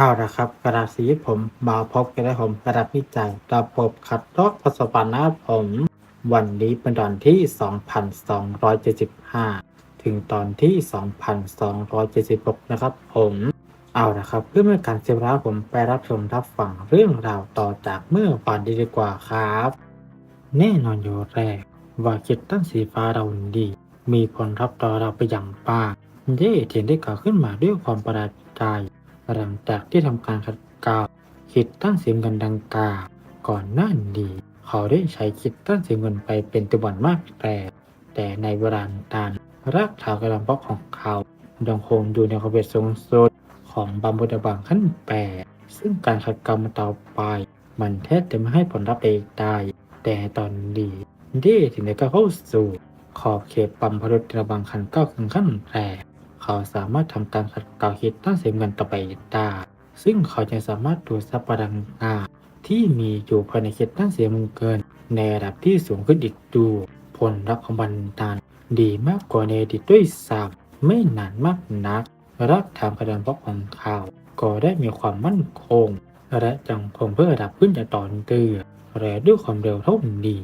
เอาละครับกระดาษสีผมมาพบกันได้ผมกระดาษวิจัยระบบขัดลอกประสบการ์นะผม วันนี้เป็นตอนที่ 2,275 ถึงตอนที่ 2,276 นะครับผมเอาละครับเพื่อไม่ให้การเสียเวลาผมไปรับชมรับฟังเรื่องราวต่อจากเมื่อวานดีกว่าครับ แน่นอนอยู่แรกว่าคิดตั้งสีฟ้าเราดี มีผลรับต่อเราไปอย่างมาเย่เทียนได้กล่าวขึ้นมาด้วยความประหลาดใจ หลังจากที่ทำการขัดเกลาคิดตั้งเสียเงินดังกล่าวก่อนหน้านี้เขาได้ใช้คิดตั้งเสียเงินไปเป็นตัวบันมากแต่แต่ในเวลานั้นรากฐานกระลำเพาะของเขายังคงอยู่ในความเป็นสูงสุดของบัมบูดาบังขั้นแปดซึ่งการขัดเกลามต่อไป มันแทบจะไม่ให้ผลลัพธ์ใดได้แต่ตอนนี้เย่ถึงได้ก้าวเข้าสู่ขอบเขตปัมพรุตระบังคันเก้าถึงขั้นแรก เขาสามารถทำการขัดเกลาฮิตตั้งเสียเงินต่อไปได้ซึ่งเขาจะสามารถดูดซับพลังงานที่มีอยู่ภายในเขตตั้งเสียเงินในระดับที่สูงขึ้นอีกดูผลลัพธ์ของบันดาลดีมากกว่าในอดีตด้วยซ้ำไม่นานมากนัก รักทางกระดานบล็อกของเขาก็ได้มีความมั่นคง และยังคงเพื่อระดับขึ้นอย่างต่อเนื่อและด้วยความเร็วเท่านี้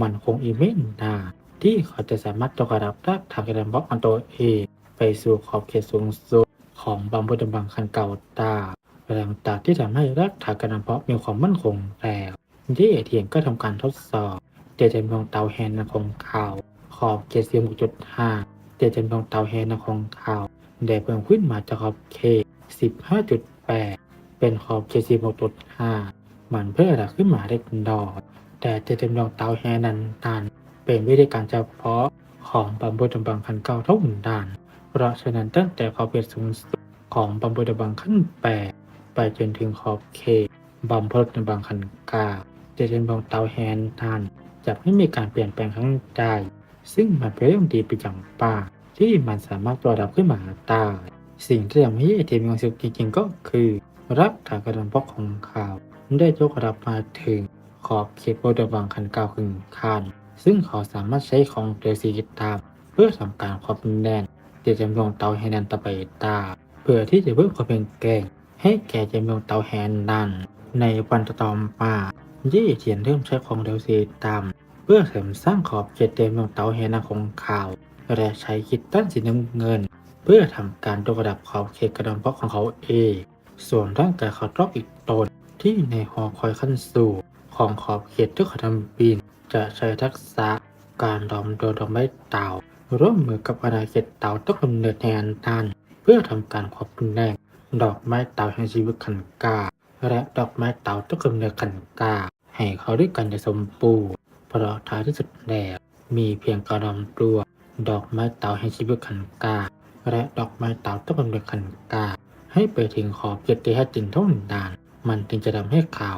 มันคงอีกไม่นานที่เขาจะสามารถยกระดับรากทางกระดานบล็อกของตัวเอง ไปสู่ขอบเขตสูงสุดของบางบดบังคันเก่าตาหลังจากที่ทำให้รากฐานกระดานบล็อกมีความมั่นคงแล้วเย่เทียนก็ทำการทดสอบเจเจนดวงเตาแฮนด์ของเขาขอบเขตเสียงจุดห้าเจเจนดวงเตาแฮนด์ของเขาได้เพิ่มขึ้นมาจากขอบเขตสิบห้าจุดแปดเป็นขอบเขตสิบหกจุดห้ามันเพิ่มระดับขึ้นมาเล็กน้อยแต่เจเจนดวงเตาแฮนด์นั้นนั้นเป็นวิธีการเฉพาะของบางบดบังคันเก่าเท่านั้น เพราะฉะนั้นตั้งแต่ขอบเขตสูงสุดของบัมโบดบังขั้นแปดไปจนถึงขอบเขตบัมโบดบังขั้นเก้าจะเป็นบองเตาแฮนทันจะไม่มีการเปลี่ยนแปลงครั้งใดซึ่งมันเป็นเรื่องดีไปอย่างป่าที่มันสามารถตัวดับขึ้นมาได้สิ่งที่ทำให้เทมีความสุขจริงๆก็คือรับฐากระดานบล็อกของเขาวได้ยกระดับมาถึงขอบเขตโบดบังคันเก้าขึงคัน ซึ่งเขาสามารถใช้ของเดซีกิตามเพื่อทำการความแน่น จะจำลองเตาแฮนนันต่อไปตา เพื่อที่จะเพิ่มความเป็นแกง ให้แก่จำลองเตาแฮนนันในวันต่อมายี่เทียนเริ่มใช้ของเดลซีตาม เพื่อเสริมสร้างขอบเขตเต็มของเตาแฮนนันของข่าว และใช้คิดตั้นสีน้ำเงิน เพื่อทำการยกระดับขอบเขตกระดานบล็อกของเขาเอง ส่วนร่างกายเขาตรอกอีกตนที่ในหอคอยขั้นสู่ของขอบเขตที่เขาทำปีนจะใช้ทักษะการดอมโดยดอกไม้เต่า ร่วมมือกับอาณาเขตเต่าต้นกำเนิดในอันตันเพื่อทำการควบคุมแนงดอกไม้เต่าแห่งชีวิตขันกา และดอกไม้เต่าต้นกำเนิดขันกา ให้เขาด้วยกันจะสมบูรณ์เพราะท้ายที่สุดแล้วมีเพียงกระดมตัว ดอกไม้เต่าแห่งชีวิตขันกา และดอกไม้เต่าต้นกำเนิดขันกา ให้ไปถึงขอบเขตที่แท้จริงเท่านั้นมันจึงจะทำให้เขา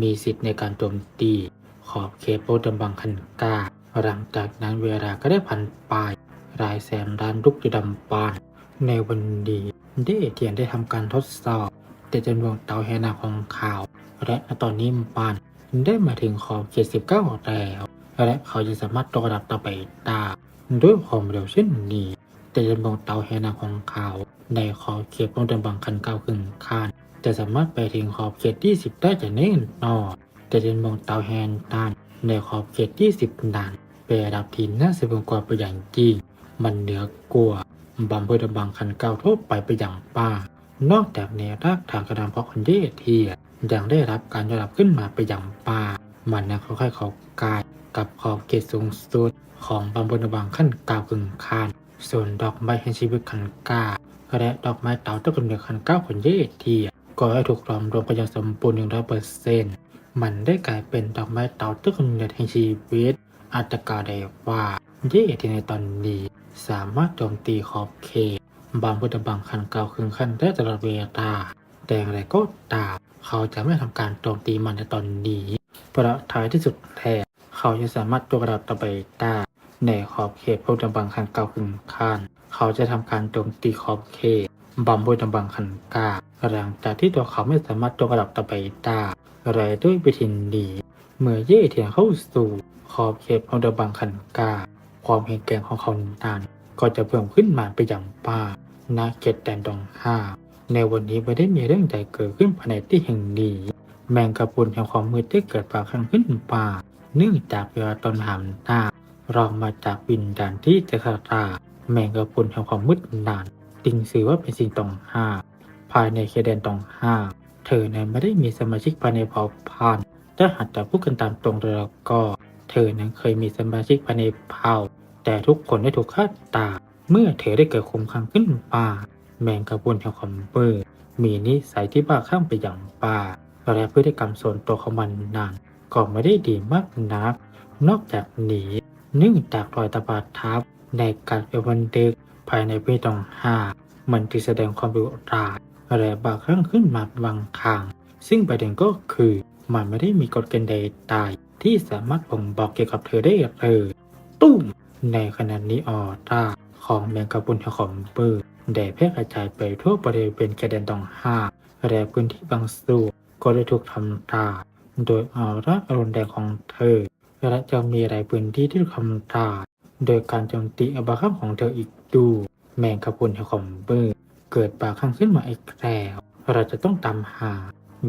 มีสิทธิ์ในการโจมตี ขอบเขตโปรดำบังคันกา หลังจากนั้นเวลาก็ได้ผ่านไปรายแสนล้านลูกจะดำปาน ในวันดีเดเทียนได้ทำการทดสอบ แต่จำนวนเตาแฮนาของข่าว และตอนนี้ปานได้มาถึงขอบเขต19แล้วและเขาจะสามารถต่อระดับต่อไปได้ด้วยความเร็วเช่นนี้ แต่จำนวนเตาแฮนาของข่าว ในขอบเขตโปรดำบังคันเก้าครึ่งคานจะสามารถไปถึงขอบเขต20ได้จากแน่นอนแต่จำนวนเตาแฮนตัน ในขอบเขตที่สิบนานเป็นระดับที่น่าสะพรึงกว่าไปอย่างจริง มันเหนือกว่าบัมเบอร์บังคันเก่าทั่วไปไปอย่างป้า นอกจากในรากฐานกระดานเพราะคนเดทียยังได้รับการยอมรับขึ้นมาไปอย่างป้า มันนะค่อยๆเขากายกับขอบเขตสูงสุดของบัมเบอร์บังขั้นเก่ากึ่งคาน ส่วนดอกไม้แห่งชีวิตขันกาและดอกไม้เต่าต้นกำเนิดขันเก้าคนเยทียก็ให้ถูกรวมรวมกันอย่างสมบูรณ์หนึ่งร้อยเปอร์เซ็นต์ มันได้กลายเป็นดอกไม้เต่าต้นกำเนิดแห่งชีวิต อาจจะกล่าวได้ว่าเย่ที่ในตอนนี้ สามารถโจมตีขอบเขตบางพุทธบังคันเก่าคืนขั้นได้ตลอดเวลาแต่อย่างไรก็ตามเขาจะไม่ทำการโจมตีมันในตอนนี้ เพราะท้ายที่สุดแท้เขาจะสามารถโจมตีต่อไปได้ในขอบเขตพุทธบังคันเก่าคืนขั้นเขาจะทำการโจมตีขอบเขต บัมพุทธบังคันกาหลังจากที่ตัวเขาไม่สามารถโจมตีต่อไปได้อะไรด้วยวิธีนี้เมื่อเย่เทียนเข้าสู่ขอบเขตของเดบังคันกา ความแข็งแกร่งของเขานั้นก็จะเพิ่มขึ้นมาไปอย่างป้าณเขตแดนดงห้าในวันนี้ไม่ได้มีเรื่องใดเกิดขึ้นภายในที่แห่งนี้แมงกะพุนแห่งความมืดได้เกิดปากข้งขึ้นป่าเนื่องจากเวลาตอนหามหน้ารองมาจากวิญญาณที่จะคาตาแมงกะพุนแห่งความมืดนาน ติงสือว่าเป็นสิ่งต้องห้าภายในเขตแดนต้องห้าเธอนั้นไม่ได้มีสมาชิกภายในเผ่าพันธุ์ถ้าหากจะพูดกันตามตรงแล้วก็ เธอนั้นเคยมีสมาชิกภายในเผ่า แต่ทุกคนได้ถูกฆ่าตายเมื่อเธอได้เกิดคุมขังขึ้นป่าแมงกระพุนแห่งความเบอร์มีนิสัยที่บ้าคลั่งไปอย่างป่าและพฤติกรรมส่วนตัวของมันนั้นก็ไม่ได้ดีมากนัก นอกจากนี้เนื่องจากรอยตะบาดทับในการเป็นวันเด็ก ภายในเพศตองห้ามันจึงแสดงความดุร้ายและบาคลั่งขึ้นมาบางครั้งซึ่งประเด็นก็คือมันไม่ได้มีกฎเกณฑ์ใดตายที่สามารถบ่งบอกเกี่ยวกับเธอได้เลยตุ้มในขณะนี้ออร่าของแมงกะพรุนแห่งความเบอร์ได้แพร่กระจายไปทั่วบริเวณแกนแดนตองห้าและพื้นที่บางส่วนก็ได้ถูกทำลายโดยออร่าอรุณแดงของเธอและจะมีหลายพื้นที่ที่ถูกทำลายโดยการโจมตีอบาคัมของเธออีก ดูแมงกะพรุนแห่งความเบอร์ เกิดปาข้างขึ้นมาอีกแล้วเราจะต้องตามหา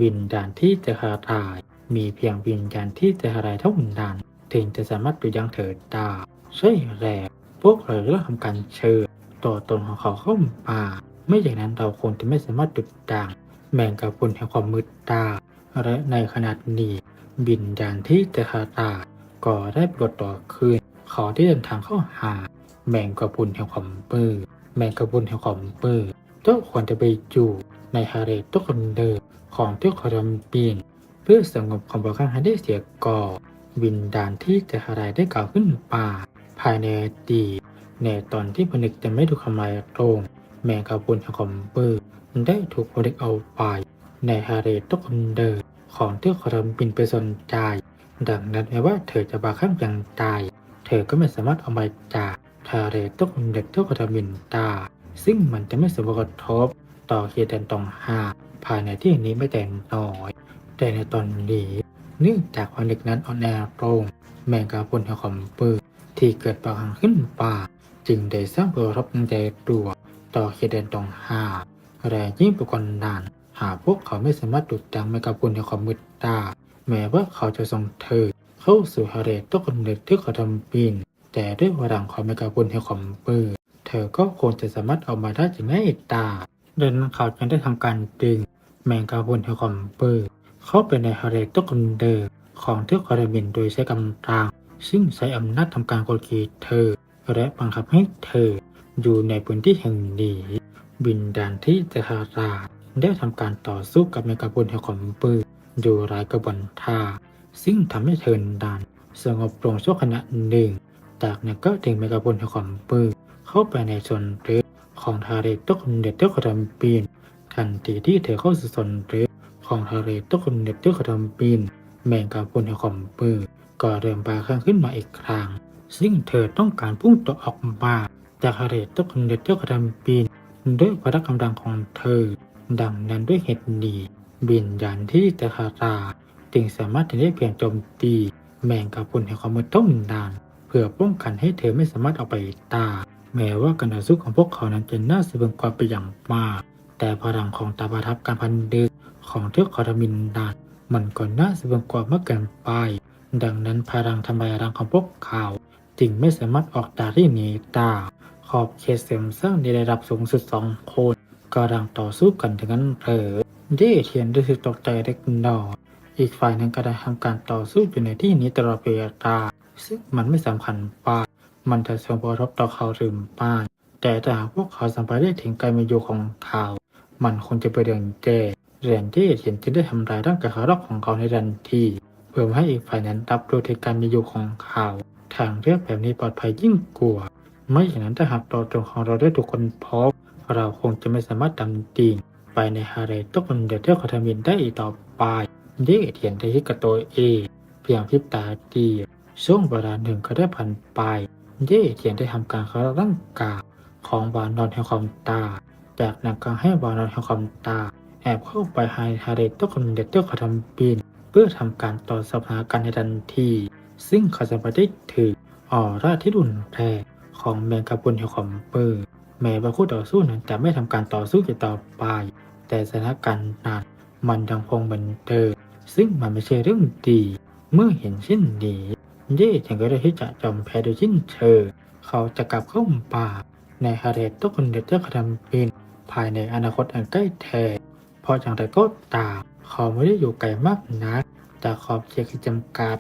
วิญญาณที่จะหาตาย มีเพียงวิญญาณที่จะหาตายเท่านั้นถึงจะสามารถดูยังเธอได้ใช่แล้วพวกเราเริ่มทำการเชิญตัวตนของเขาเข้ามาไม่อย่างนั้นเราคงจะไม่สามารถดุดดังแมงกะพรุนแห่งความมืดตาและในขณะนี้บินญาณที่จะคาตาก็ได้ปรากฏตัวขึ้นขอที่เดินทางเข้าหา แมงกะพรุนแห่งความเปื้อแมงกะพรุนแห่งความเปื้อเจ้าควรจะไปอยู่ในฮาเรตตุกคนเดิมของเจ้าคอรมปีนเพื่อสงบความประคังให้ได้เสียก่อวินดานที่จะหารายได้กล่าวขึ้นป่า ภายในอดีตในตอนที่ผนึกจะไม่ถูกทำลายลงแมงกะพรุนแห่งคอมเบอร์ได้ถูกผนึกเอาไป ในฮาเรตกคนเดิมของเที่ยวคอมบินไปสนใจ ดังนั้นแม้ว่าเธอจะบาข้างอย่างตาย เธอก็ไม่สามารถเอามาจาก ฮาเรตกคนเด็กเที่ยวคอมบินตา ซึ่งมันจะไม่สมบูรณ์กระทบต่อเขตแดนตองหาภายในที่นี้ไม่แต่น้อย แต่ในตอนนี้เนื่องจากผนึกนั้นอ่อนแอลงแมงกะพรุนแห่งคอมเบอที่เกิดปะหังขึ้นป่า จึงได้สร้างผลกระทบใจตัวต่อเขตแดนตรงหาและยิ่งไปกว่านานหากพวกเขาไม่สามารถดุดดังแมกาพุนในความมืดตาแม้ว่าเขาจะส่งเธอเข้าสู่ฮาเรตตัวคนเด็กที่เขาทำปีน แต่ด้วยพลังของแมกาพุนในความเปื้อเธอก็คงจะสามารถเอามาได้จึงไม่ตาดังนั้นเขาจึงได้ทำการดึงแมงกาพุนในความเปื้อเข้าไปในฮาเรตตันเดิมของเทือกคาราบินโดยใช้กำลังซึ่งใช้อำนาจทำการกดขี่เธอ และบังคับให้เธออยู่ในพื้นที่แห่งนี้บินดานที่เจฮาราได้ทำการต่อสู้กับเมกาบุนแห่งความปืนอยู่หลายกระบวนท่า ซึ่งทำให้เธอดานสงบลงชั่วขณะหนึ่ง จากนั้นก็ถึงเมกาบนแห่งความปืนเข้าไปในส่วนลึกของทะเลตกเด็ดเจ้าขดมปีน ทันทีที่เธอเข้าสู่ส่วนลึกของทะเลตกเด็ดเจ้าขดมปีนแมงกาพุนแห่งความปืนก็เริ่มปาข้างขึ้นมาอีกครั้งซึ่งเธอต้องการพุ่งตัวออกมาจากฮาเรตตกเด็ดเจ้ากระทำปีนด้วยพละกำลังของเธอ ดังนั้นด้วยเหตุนี้บินยานที่จะคาราจึงสามารถที่ได้เพียงโจมตีแมงกะพรุนแห่งความมืดต้มนาน พื่อป้องกันให้เธอไม่สามารถเอาไปตา แม้ว่าการต่อสู้ของพวกเขานั้นจะน่าสะพรึงกว่าไปอย่างมาก แต่พลังของตาประทับการพันเดึกของเทือกคอร์มินนานมันก็น่าสะพรึงกว่ามากเกินไป ดังนั้นพลังทำลายรังของพวกเขาจึงไม่สามารถออกตาที่นี้ได้ขอบเขตเสริมสร้างในระดับสูงสุดสองคนกำลังต่อสู้กันถึงนั้นเผลอเย่เทียนรู้สึกตกใจเล็กน้อยอีกฝ่ายหนึ่งก็ได้ทำการต่อสู้อยู่ในที่นี้ตลอดเวลา ซึ่งมันไม่สำคัญป่ามันจะส่งผลกระทบต่อเขาหรือไม่แต่ถ้าหากพวกเขาสัมผัสได้ถึงการมีอยู่ของเขา มันคงจะเป็นเรื่องแย่เรียนที่เทียนจะได้ทำลายร่างกายเขารอกของเขาในทันทีเพื่อให้อีกฝ่ายนั้นรับรู้ถึงการมีอยู่ของเขาทางเลือกแบบนี้ปลอดภัยยิ่งกว่าไม่อย่างนั้นถ้าหากตัวตนของเราได้ถูกคนพบเราคงจะไม่สามารถดำดิ่งไปในฮาเรตกคนเดเทอร์คาทามินได้อีกต่อไปเย่เทียนได้ที่กับตัวเองเพียงพริบตาเดียว ช่วงเวลาหนึ่งก็ได้ผ่านไป เย่เทียนได้ทำการเข้าร่างกายของวานอนแห่งความตา จากนั้นก็ให้วานอนแห่งความตา แอบเข้าไปหาฮาเรตกคนเดเทอร์คาทามิน เพื่อทำการต่อสถานการในทันที ซึ่งเขาจะไปได้ถึงออร่าที่รุนแรงของแมงกะพรุนแห่งความเปอร์แม้ว่าคู่ต่อสู้นั้นจะไม่ทำการต่อสู้อีกต่อไป แต่สถานการณ์นั้นมันยังคงเหมือนเดิมซึ่งมันไม่ใช่เรื่องดี เมื่อเห็นเช่นนี้ เย่ถึงก็ได้ที่จะจอมแพ้โดยสิ้นเชิงเขาจะกลับเข้าป่า ในฮาเรตตุกคนเด็ดจะกระทำเป็นภายในอนาคตอันใกล้แท้เพราะอย่างไรก็ตามเขาไม่ได้อยู่ไกลมากนักจากขอบเขตที่จำกัด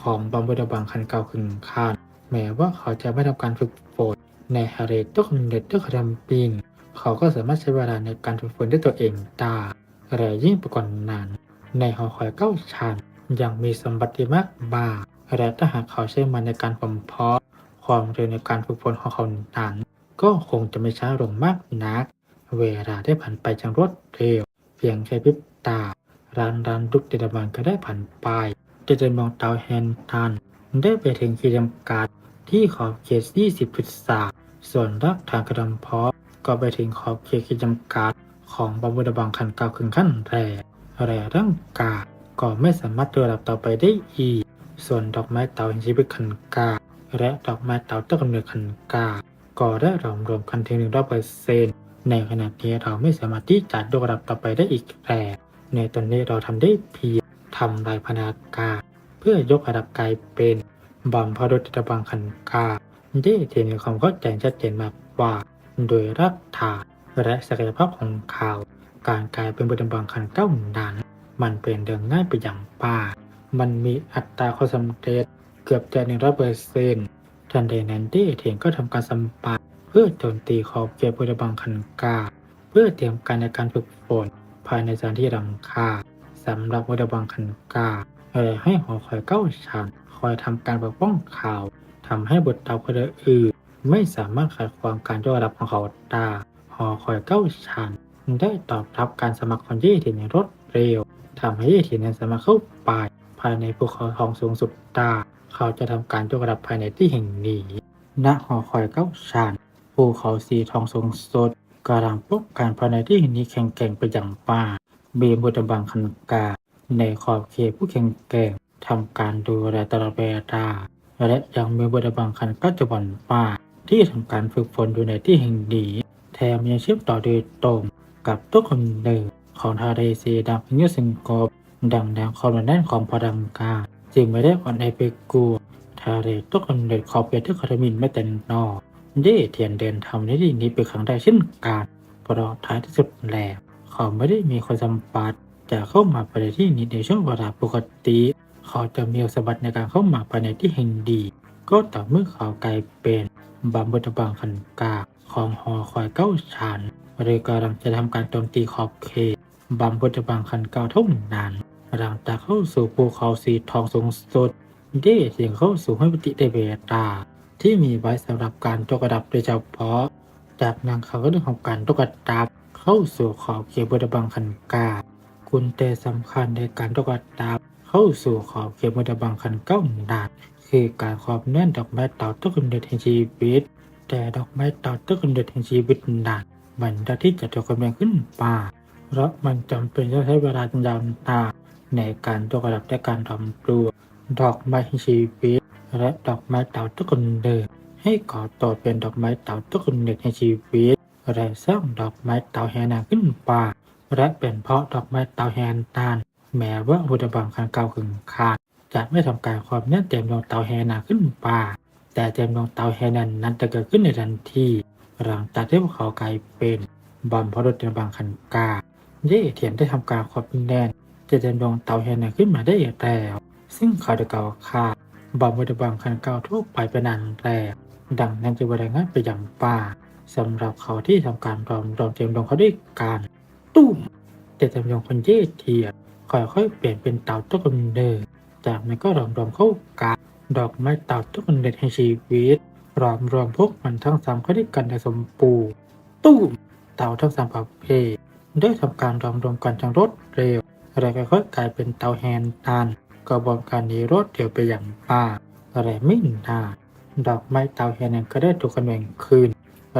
ของบอมบูดาบังคันเก่าขึงคานแม้ว่าเขาจะไม่ทำการฝึกฝนในฮาเรตตุกคนเด็ดจะกระทำเป็นเขาก็สามารถใช้เวลาในการฝึกฝนด้วยตัวเองได้และยิ่งไปกว่านั้นในหอคอยเก้าชั้นยังมีสมบัติมากมาย และถ้าหากเขาใช้มันในการบ่มเพาะความเร็วในการฝึกฝนของเขานั้นก็คงจะไม่ช้าลงมากนัก เวลาได้ผ่านไปอย่างรวดเร็ว เพียงแค่พริบตาร้านร้านทุกเดนบันก็ได้ผ่านไปจะเดินมองเตาแฮนทัน ได้ไปถึงขีดจำกัดที่ขอบเขต 20พฤษภาส่วนรักทางกระดำเพาะก็ไปถึงขอบเขตขีดจำกัดของบาบูดบังคันเก่าคึงขั้นแรกและร่างกายก็ไม่สามารถเดินลับต่อไปได้อีก ส่วนดอกไม้เต่าแห่งชีวิตคันกา และดอกไม้เต่าต้นกำเนิดคันกา ก็ได้รวมรวมกันถึงหนึ่งร้อยเปอร์เซ็นต์ในขณะนี้เราไม่สามารถที่จะยกระดับต่อไปได้อีกแล้วในตอนนี้เราทำได้เพียงทำลายพนาการเพื่อยกระดับกลายเป็นบัมพรุตตะบังคันกาได้ที่มีความเข้าใจชัดเจนมากว่า โดยรักฐานและศักยภาพของเขาว การกลายเป็นบุตรบังคันเก้านั้นมันเป็นเรื่องง่ายไปอย่างป่า มันมีอัตราความสำเร็จเกือบจะหนึ่งร้อยเปอร์เซ็นต์ทันใดนั้นเดเทียนก็ทำการสัมปันเพื่อโจมตีขอบเขตบุตรบังคันกา เพื่อเตรียมการในการฝึกฝนภายในสถานที่รำคาสำหรับบุตรบังคันกาเลยให้หอคอยเก้าชั้นคอยทำการปกป้องข่าวทำให้บุตรดาวคนอื่นไม่สามารถขัดขวางการยกระดับของเขาได้หอคอยเก้าชั้นได้ตอบรับการสมัครของเย่เทียนอย่างรวดเร็วทำให้เย่เทียนนั้นสามารถเข้าไปายในภูเขาทองสูงสุดได้เขาจะทำการยกระดับภายในที่แห่งนี้ณหอคอยเก้าชั้นภูเขาสีทองสูงสุดกำลังพบการภายในที่แห่งนี้แข็งแกร่งไปอย่างป่าเบียบุตรบังคันกาในขอบเขตผู้แข็งแกร่งทำการดูแลตลอดเวลาและยังมีบุตรบังคันกัจจุบันป่าที่ทำการฝึกฝนอยู่ในที่แห่งนี้แถมยังเชื่อมต่อโดยตรงกับตัวคนเดิมของทาเรซีดังพิญญสิงโก ดังแนวความหนาแน่นของพอดังกาจึงไม่ได้อ่อนแอไปกลัวทาเรตัวคนเดิมขอบเขตที่คาร์มินไม่เต็นอกเย่เทียนเดินทำในที่นี้เป็นครั้งแรกเช่นกันเพราะท้ายที่สุดแล้วเขาไม่ได้มีคนสัมปัสจะเข้ามาภายในที่นี้ในช่วงเวลาปกติ เขาจะมีสมบัติในการเข้ามาภายในที่แห่งดี ก็ต่อเมื่อเขากลายเป็นบัมบุตบังคันกาของหอคอยเก้าชั้นหรือกำลังจะทำการโจมตีขอบเขตบัมบุตบังคันเก้าเท่านั้น หลังจากเข้าสู่ภูเขาสีทองสูงสุดเย่เสียงเข้าสู่ให้ปฏิเดเบตา ที่มีไว้สำหรับการยกระดับโดยเฉพาะ จากนั้นเขาก็ได้ทำการยกระดับ เข้าสู่ขอบเขตบุตบังคันกากุญแจสำคัญในการยกระดับ เข้าสู่ขอบเขตบุตบังคันเก้าดานคือการครอบแน่นดอกไม้เต่าต้นกำเนิดแห่งชีวิต แต่ดอกไม้เต่าต้นกำเนิดแห่งชีวิตนั้นมันได้ที่จะถูกกำลังขึ้นป่า เพราะมันจำเป็นต้องใช้เวลายาวนาน ในการยกระดับและการทำปลูกดอกไม้ชีวิต และดอกไม้เต่าต้นกำเนิดให้ก่อตัวเป็นดอกไม้เต่าต้นกำเนิดแห่งชีวิตและสร้างดอกไม้เต่าแฮนาขึ้นป่า และเป็นเพราะดอกไม้เต่าแฮนตานแม้ว่าอุดบังคันเก่าขึงขาดจะไม่ทำการความแน่นเต็มดวงเต่าแฮนาขึ้นป่า แต่เต็มดวงเต่าแฮนันนั้นจะเกิดขึ้นในทันทีหลังจากที่พวกเขากลายเป็นบัมพรุตในบางคันกาเย่เทียนได้ทำการความแน่น จะเต็มดวงเต่าแฮนันขึ้นมาได้แล้ว ซึ่งเขาได้กล่าวขาดบัมพรุตบางคันเก่าทั่วไปเป็นนันแล้วดังนั้นจะบริงานไปอย่างป่าสำหรับเขาที่ทำการรอมรอมเต็มดวงเขาด้วยการตุ้มแต่เต็มดวงคนเย่เทียค่อยๆเปลี่ยนเป็นเต่าต้นกำเนิดจากนั้นก็รวมรวมเข้ากันดอกไม้เต่าต้นกำเนิดแห่งชีวิตรวมรวมพวกมันทั้งสามเข้าด้วยกันในสมปูตู้มเต่าทั้งสามประเภทได้ทำการรวมรวมกันอย่างรวดเร็ว และค่อยๆกลายเป็นเตาแฮนตันกระบวนการนี้รวดเร็วไปอย่างมากและไม่นานดอกไม้เตาแฮนก็ได้ถูกกำเนิดคืน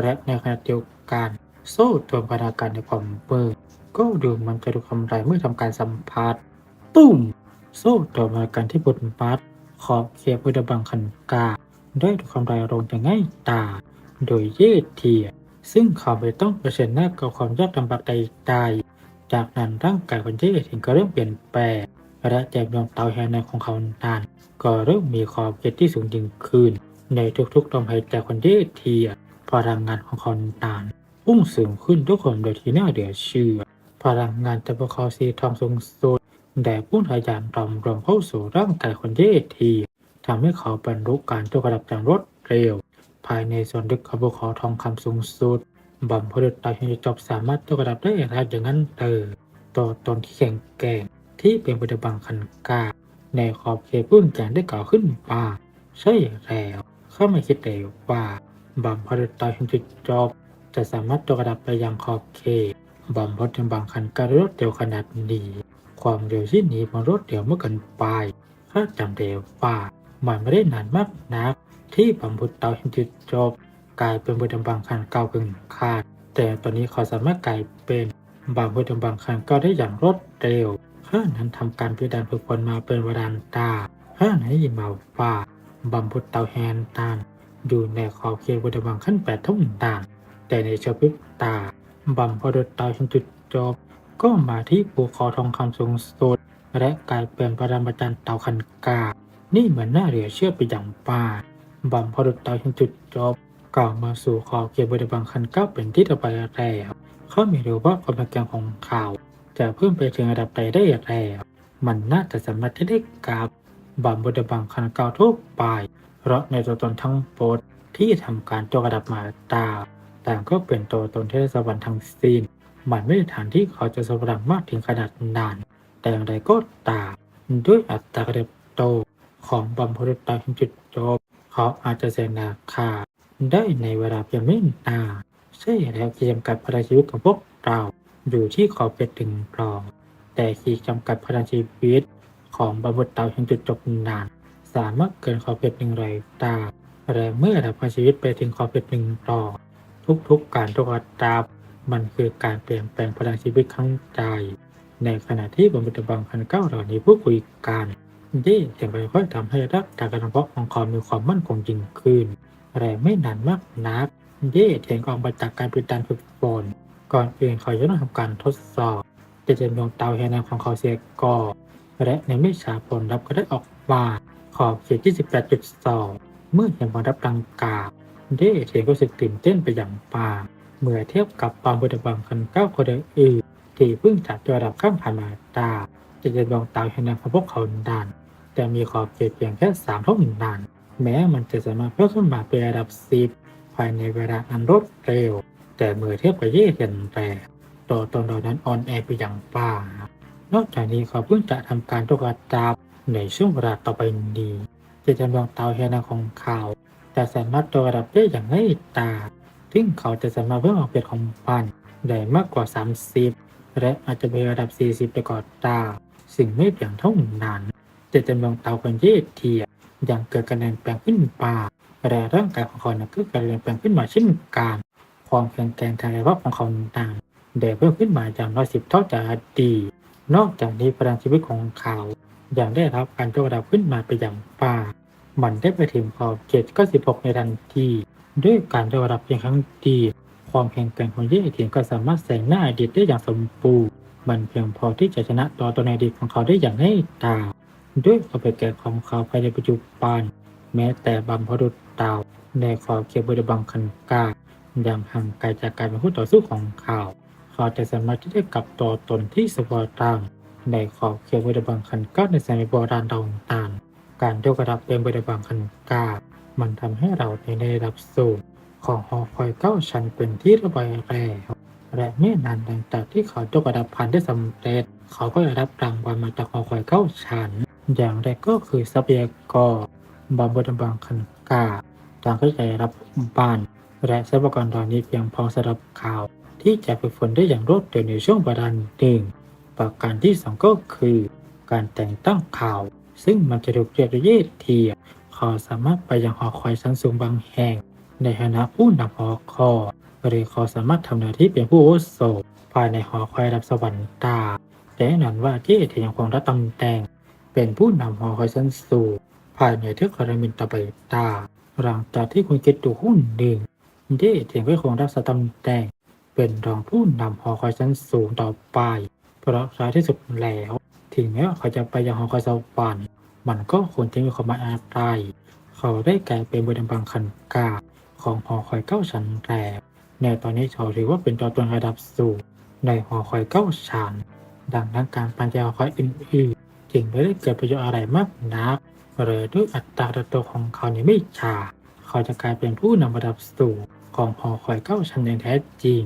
และในขณะเดียวกันโซ่ตัวพนาการในความมืดก็ดูมันจะดูกำไรเมื่อทำการสัมผัสตุ้ม โซ่ต่อมากันที่บนมัดขอบเขียบพุดบังคันกาได้ถูกทำลายลงอย่างง่ายดาโดยเย่เทีย ซึ่งเขาไม่ต้องเผชิญหน้ากับความยากลำบากใดๆ จากนั้นร่างกายคนที่เห็นก็เริ่มเปลี่ยนแปลงและแจกดวงเตาแฮนในของเขานั้นก็เริ่มมีขอบเขตที่สูงยิ่งขึ้น ในทุกๆลมหายใจคนที่เทียพลังงานของเขานั้นพุ่งสูงขึ้นทุกคนโดยที่น่าเหลือเชื่อ พลังงานจากภูเขาสีทองสูงสุดแด่พุ่งทะยานรอมรวมเข้าสู่ร่างกายคนที่ทีทำให้เขาบรรลุการยกระดับอย่างรวดเร็ว ภายในส่วนลึกของภูเขาทองคำสูงสุด บัมพอดุตาหินจบสามารถยกระดับได้อย่างไรอย่างนั้นเตอตัวตนที่แข็งแก่งที่เป็นบุตรบังคันกาในขอบเขตพื้นแจงได้ก่อขึ้นมาใช่แล้วเข้าไม่คิดเลยว่าบัมพอดุตาหินจุดจบจะสามารถยกระดับไปยังขอบเขตบัมพอดุบังคันการรถเร็วขนาดนี้ความเร็วที่หนีมันรถเร็วเมื่อกันไปข้าจำได้ว่ามันไม่ได้นานมากนักที่บัมพุตเตาหินจุดจบ กลายเป็นบุตรบังคันเก่ากึ่งขาด แต่ตอนนี้เขาสามารถกลายเป็นบางบุตรบังคันก็ได้อย่างรวดเร็วข้านั้นทำการพิจารณาฝึกฝนมาเป็นเวลาตาข้านั้นได้ยินมาว่าบัมพุตเตาแฮนตันอยู่ในขอบเขตบุตรบังคันแปดทุ่มต่าง แต่ในชวพริบตาบัมพุตเตาหินจุดจบก็มาที่ภูเขาทองคำสูงสุดและกลายเป็นปรมาจารย์เตาคันกา นี่เหมือนน่าเหลือเชื่อไปอย่างป่าบัมพดุเตาหินจุดจบ กล่าวมาสู่ขอบเขตบริบังคันเก้าเป็นที่ต่อไปแล้วเขาไม่รู้ว่าความแข็งของข่าว จะเพิ่มไปถึงระดับใดได้แล้วมันน่าจะสามารถที่ได้กับบัมบริบังคันเก้าทั่วไปเพราะในตัวตนทั้งโปดที่ทำการตัวระดับมาตาแต่างก็เป็นตัวตนที่ได้สวรรค์ทั้งสิ้นมันไม่ได้ฐานที่เขาจะสวรรค์มากถึงขนาดนั้นแต่อย่างไรก็ตามด้วยอัตราการเติบโตของบัมพดุตาหินจุดจบ เขาอาจจะเสนาคา ได้ในเวลาเพียงไม่นานใช่แล้วขีดจำกัดพลังชีวิตของพวกเราอยู่ที่ขอบเขตถึงกรอง แต่ขีดจำกัดพลังชีวิตของบัมพดุตาหินจุดจบนาน สามารถเกินขอบเขตหนึ่งร้อยตาและเมื่อระดับพลังชีวิตไปถึงขอบเขตหนึ่งรอง ทุกๆการทุกอัตรามันคือการเปลี่ยนแปลงพลังชีวิตครั้งใจ ในขณะที่บนบัตบังพันเก้าเหล่านี้พูดคุยกันยี่เสียงไปค่อยทำให้รักจากการทำเพาะของเขามีความมั่นคงยิ่งขึ้น แต่ไม่นานมากนัก เย่เสียงออกมาจากการปิดการฝึกฝนก่อนอื่นเขาจะต้องทำการทดสอบจะเจนดวงเตาแฮนของเขาเสียก่อนและในไม่ช้าผลลัพธ์ก็ได้ออกมาขอบเขตที่ 18.2 เมื่อเห็นผลลัพธ์ดังกล่าวเย่เสียงก็รู้สึกตื่นเต้นไปอย่างปางเมื่อเทียบกับปามบุตรบังคันเก้าคนอื่นที่เพิ่งจัดระดับข้ามผ่านมาตาจะเจนดวงเตาแฮนของพวกเขาดันแต่มีขอบเขตเพียงแค่สามเท่านั้น แม้มันจะสามารถเพิ่มขึ้นมาเป็นระดับสิบภายในเวลาอันรวดเร็ว แต่เมื่อเทียบกับเย่เห็นแต่ตัวตนเหล่านั้นอ่อนแอไปอย่างป้า นอกจากนี้เขาเพิ่งจะทำการตรวจจับในช่วงเวลาต่อไปนี้จะจำลองเตาแฮนาของเขาแต่สามารถตรวจจับได้อย่างง่ายตาซึ่งเขาจะสามารถเพิ่มออกเป็นของปันได้มากกว่า 30 และอาจจะเป็นระดับ 40ไปก่อนตา สิ่งไม่เพียงเท่านั้นจะจำลองเตาคนเย่เทีย ยังเกิดการเปลี่ยนแปลงขึ้นป่าและร่างกายของเขานั้นก็การเปลี่ยนแปลงขึ้นมาเช่นกันความแข็งแกร่งทางกายภาพของเขาต่างได้เพิ่มขึ้นมาอย่างน้อยสิบเท่าจากอดีตนอกจากนี้พลังชีวิตของเขาอยังได้รับการยกระดับขึ้นมาไปอย่างป่า มันได้ไปถึงขอบเขตก็16ในทันที ด้วยการยกระดับเพียงครั้งเดียวความแข็งแกร่งของเย่เทียนก็สามารถแซงหน้าอดีตได้อย่างสมบูรณ์ มันเพียงพอที่จะชนะตัวตนในอดีตของเขาได้อย่างง่ายดาย ด้วยความเป็นแก่ของเขาภายในปัจจุบันแม้แต่บัมพดุษดาวในขอบเขตบริบังคันกาอยังห่างไกลจากการเป็นผู้ต่อสู้ของเขาเขาจะสามารถที่ได้กลับตัวตนที่สวอตังในขอบเขตบริบังคันกาในสมัยโบราณต่างการยกระดับเป็นบริบังคันกามันทำให้เราในระดับสูงของหอคอยเก้าชั้นเป็นที่ระบายแล้วและเมื่อนานหลังจากที่เขายกระดับพันได้สำเร็จ เขาก็ได้รับรางวัลมาจากหอคอยเก้าชั้น อย่างแรกก็คือทรัพยากรบำบัดบังคันกาต่างก็จะรับบ้าน และทรัพยากรเหล่านี้เพียงพอสำหรับข่าว ที่จะฝึกฝนได้อย่างรวดเร็วในช่วงบาดาลหนึ่งประการที่สองก็คือ การแต่งตั้งข่าว ซึ่งมันจะถูกเรียกด้ยเยดเทียเขาสามารถไปยังหอคอยชั้นสูงบางแห่ง ในฐานะผู้นำหอคอยหรือขาสามารถทำหน้าที่เป็นผู้อาวุโสภายในหอคอยระดับสวรรค์ตาแต่แน่นอนว่าที่เทียยังคงรับตำแหน่ง เป็นผู้นำหอคอยชั้นสูงภายในเทือกคารามินตะเบตา หลังจากที่คุณเกตดูหุ้นหนึ่งที่เทียงก็คงรับตำแหน่งเป็นรองผู้นำหอคอยชั้นสูงต่อไป เพราะท้ายที่สุดแล้วถึงแม้ว่าเขาจะไปยังหอคอยสวรรค์มันก็ควรจะมีความหมายอะไรเขาได้กลายเป็นบุญบังคันกาของหอคอยเก้าชั้นแรกในตอนนี้เขาถือว่าเป็นตัวตนระดับสูงในหอคอยเก้าชั้น ดังนั้นการปัญญาหอคอยอื่นๆ จึงไม่ได้เกิดประโยชน์อะไรมากนักหรือด้วยอัตราเติบโตของเขาในไม่ช้าเขาจะกลายเป็นผู้นำระดับสูงของหอคอยเก้าชั้นอย่างแท้จริง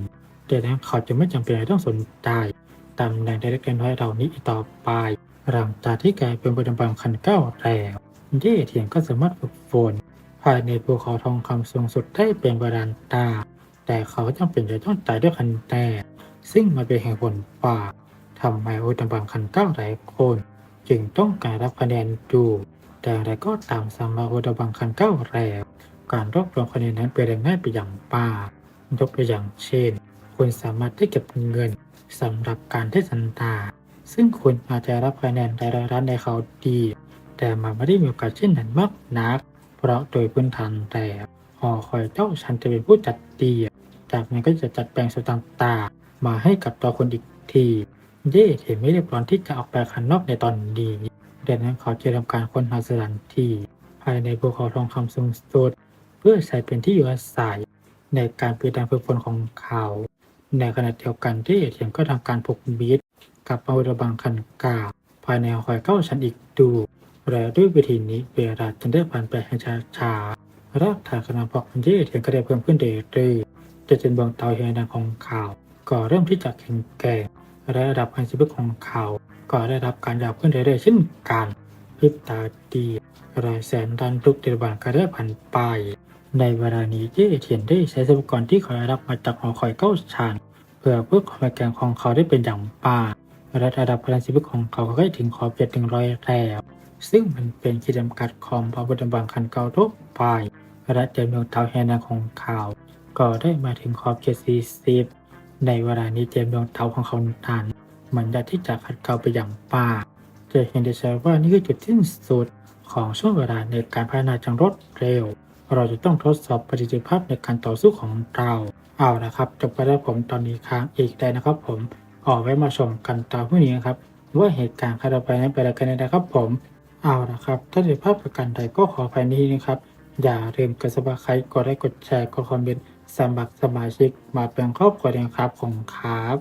ดังนั้นเขาจะไม่จำเป็นต้องสนใจตำแหน่งได้เล็กน้อยเหล่านี้อีกต่อไปหลังจากที่กลายเป็นบุญบังคันเก้าแล้วเย่เทียนก็สามารถฝึกฝนภายในภูเขาทองคำสูงสุดได้เป็นบาดาลตา แต่เขาจำเป็นจะต้องตายด้วยคันแตกซึ่งมันเป็นแห่งผลป่าทำให้อุตบังคันเก้าหลายคน จึงต้องการรับคะแนนดูแต่อะไรก็ตามสำหรับอุตบังคันเก้าแล้วการรวบรวมคะแนนนั้นเป็นเรื่องง่ายไปอย่างป่ายกตัวอย่างเช่น คุณสามารถได้เก็บเงินสำหรับการเทศนตา ซึ่งคุณอาจจะรับคะแนนได้ร้านในเขาดี แต่มันไม่ได้มีโอกาสเช่นนั้นมากนัก เพราะโดยพื้นฐานแต่หอคอยเจ้าฉันจะเป็นผู้จัดเตียจากนั้นก็จะจัดแปลงส่วนต่างๆมาให้กับตัวคนอีกที เย่เห็นไม่เรียบร้อยที่จะออกไปข้างนอกในตอนนี้ดังนั้นเขาจะทำการค้นหาสถานที่ภายในภูเขาทองคำสูงสุดเพื่อใช้เป็นที่อยู่อาศัยในการปิดการฝึกฝนของเขา ในขณะเดียวกันที่เอเทียนก็ทำการผูกมิตรกับอาวุธบังคันกาภายในหอยเก้าชั้นอีกดูและด้วยวิธีนี้เวลาจึงได้ผ่านไปให้ช้าช้าๆรากฐานกำลังพอกันที่เอเทียนก็ได้เพิ่มขึ้นเรื่อยๆจะจนบื้องเตาเฮียนางของเขา ก็เริ่มที่จะแข็งแกร่ง และระดับการชีวิตของเขา ก็ได้รับการยาวขึ้นเรื่อยๆเช่นกันพริบตาดีรายแสนดันทุกเดือนวันก็ได้ผ่านไป ในเวลานี้เย่เทียนได้ใช้ทรัพยากรที่เขาได้รับมาจากหอคอยเก้าชั้นเพื่อเพื่อความแข็งของเขาได้เป็นอย่างป่าและระดับพลังชีวิตของเขาก็ได้ถึงขอบเขตถึงร้อยแล้วซึ่งมันเป็นขีดจำกัดของพระพุทธบังคันเก่าทุกไปและเจำนวนเท่าแห่นาของเขา ก็ได้มาถึงขอบเขตสี่สิบ ในเวลานี้เจมดวงเตาของเขานั้นเหมือนจะที่จะขัดเกลาไปอย่างป่าจะเห็นได้ชัดว่านี่คือจุดสิ้นสุดของช่วงเวลาในการพัฒนาจังรวดเร็ว เราจะต้องทดสอบประสิทธิภาพในการต่อสู้ของเรา เอาละครับจบไปแล้วผมตอนนี้ค้างอีกได้นะครับ ผมออกไว้มาชมกันตอนพรุ่งนี้นะครับว่าเหตุการณ์คาราไปนั้นเป็นอะไรกันนะครับผมเอาละครับ ถ้าเกิดภาพประกันใดก็ขออภัยนี้นะครับ อย่าลืมกดซับสไครต์กดไลค์กดแชร์กดคอมเมนต์ สมัครสมาชิกมาเป็นครอบครัวเดียวครับของครับ